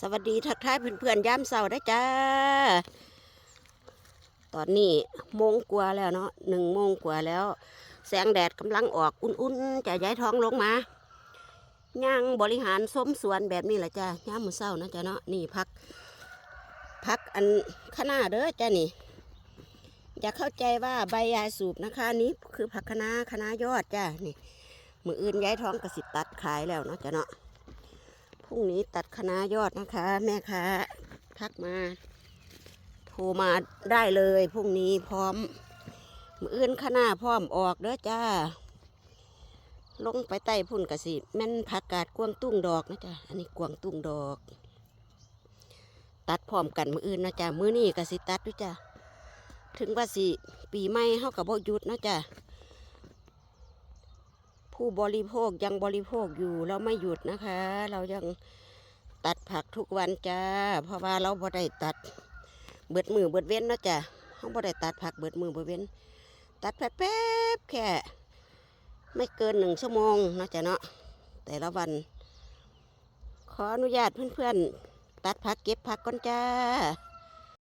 สวัสดีทักทายเพื่อนๆย้ำเสาร์ได้จ้า ตอนนี้โมงกว่าแล้วเนาะหนึ่งโมงกว่าแล้ว แสงแดดกำลังออกอุ่นๆจะย้ายท้องลงมาย่างบริหารส้มสวนแบบนี้แหละจ้าย่ามมือเศร้านะจ้าเนาะนี่พัก พักอันข้างหน้าเด้อจ้านี่อย่าเข้าใจว่าใบยาสูบนะคะนี้คือผักคะน้าคะน้ายอดจ้านี่มืออื่นย้ายท้องกระสิตัดขายแล้วเนาะจ้าเนาะ รุ่งนี้ตัดคณะยอดนะคะ แม่ค้าทักมาโทรมาได้เลยพรุ่งนี้พร้อมมืออื่นคณะพร้อมออกเด้อจ้า ลงไปใต้พุ่นกะสิแม่นผักกาดกวงตุ้งดอกนะจ้าอันนี้กวงตุ้งดอก ตัดพร้อมกันมืออื่นนะจ้ามือนี้กะสิตัดด้วยจ้าถึงว่าสิปีใหม่เฮากับบ่หยุดนะจ้า ผู้บริโภคยังบริโภคอยู่เราไม่หยุดนะคะ เรายังตัดผักทุกวันจ้า เพราะว่าเราบ่ได้ตัดเบิดมือเบิดเว้นเนาะจ้ะเราบ่ได้ตัดผักเบิดมือเบิดเว้น ตัดแป๊บๆแค่ ไม่เกินหนึ่งชั่วโมงเนาะจ้ะเนาะแต่ละวัน ขออนุญาตเพื่อนๆ ตัดผักเก็บผักก่อนจ้า